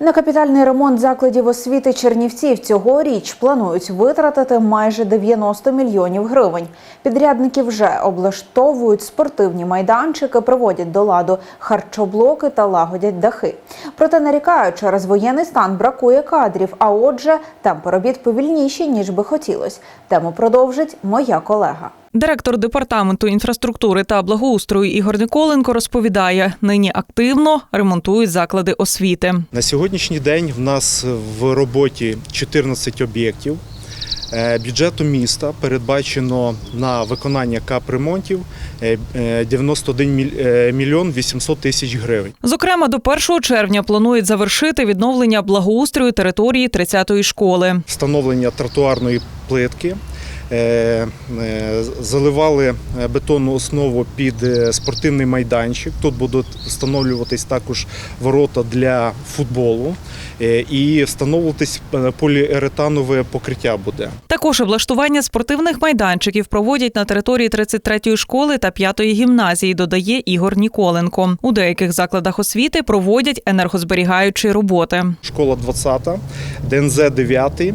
На капітальний ремонт закладів освіти Чернівців цьогоріч планують витратити майже 90 мільйонів гривень. Підрядники вже облаштовують спортивні майданчики, приводять до ладу харчоблоки та лагодять дахи. Проте нарікають, через воєнний стан бракує кадрів. А отже, темпи робіт повільніші ніж би хотілось. Тему продовжить моя колега. Директор департаменту інфраструктури та благоустрою Ігор Николенко розповідає, нині активно ремонтують заклади освіти. На сьогоднішній день в нас в роботі 14 об'єктів. Е, Бюджету міста передбачено на виконання капремонтів е, е, 91 е, мільйон 800 тисяч гривень. Зокрема, до 1 червня планують завершити відновлення благоустрою території 30-ї школи. Встановлення тротуарної плитки. Е, е, Заливали е, бетонну основу під спортивний майданчик. Тут будуть встановлюватись також ворота для футболу і встановлюватись е, поліуретанове покриття буде. Також облаштування спортивних майданчиків проводять на території 33-ї школи та 5-ї гімназії, додає Ігор Ніколенко. У деяких закладах освіти проводять енергозберігаючі роботи. школа 20, ДНЗ 9 е,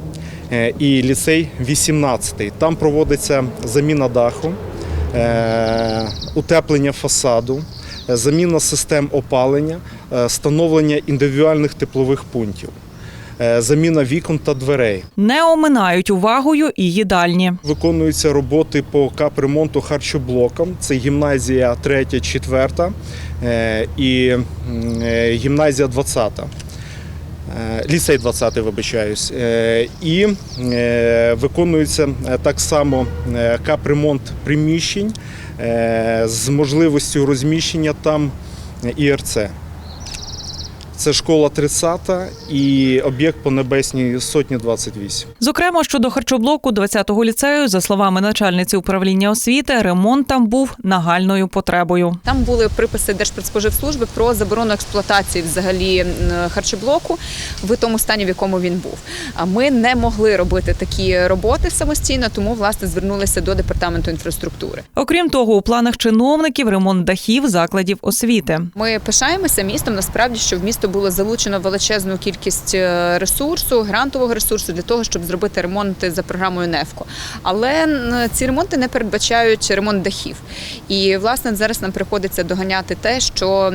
і ліцей 18. Там проводиться заміна даху, е, утеплення фасаду, е, заміна систем опалення, е, встановлення індивідуальних теплових пунктів, е, заміна вікон та дверей. Не оминають увагою і їдальні. Виконуються роботи по капремонту харчоблокам. Це гімназія 3, 4 е, і е, гімназія 20. Е, Ліцей 20, вибачаюсь. Е, І е, виконується так само капремонт приміщень з можливістю розміщення там ІРЦ. Це школа 30 і об'єкт по небесній сотні 28. Зокрема, щодо харчоблоку 20-го ліцею, за словами начальниці управління освіти, ремонт там був нагальною потребою. Там були приписи Держпродспоживслужби про заборону експлуатації взагалі харчоблоку в тому стані, в якому він був. А ми не могли робити такі роботи самостійно, тому власне звернулися до департаменту інфраструктури. Окрім того, у планах чиновників ремонт дахів закладів освіти. Ми пишаємося містом. Насправді, що в місто було залучено величезну кількість е, ресурсу, грантового ресурсу для того, щоб зробити ремонти за програмою НЕФКО. Але ці ремонти не передбачають ремонт дахів. І власне зараз нам приходиться доганяти те, що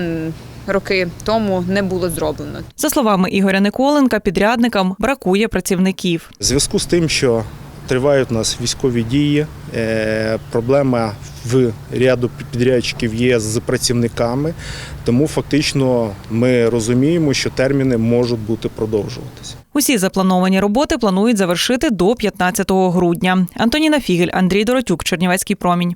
роки тому не було зроблено. За словами Ігоря Николенка, підрядникам бракує працівників. В зв'язку з тим, що тривають у нас військові дії, е, проблема в ряду підрядчиків є з працівниками, тому фактично ми розуміємо, що терміни можуть бути продовжуватися. Усі заплановані роботи планують завершити до 15 грудня. Антоніна Фігель, Андрій Доротюк, Чернівецький промінь.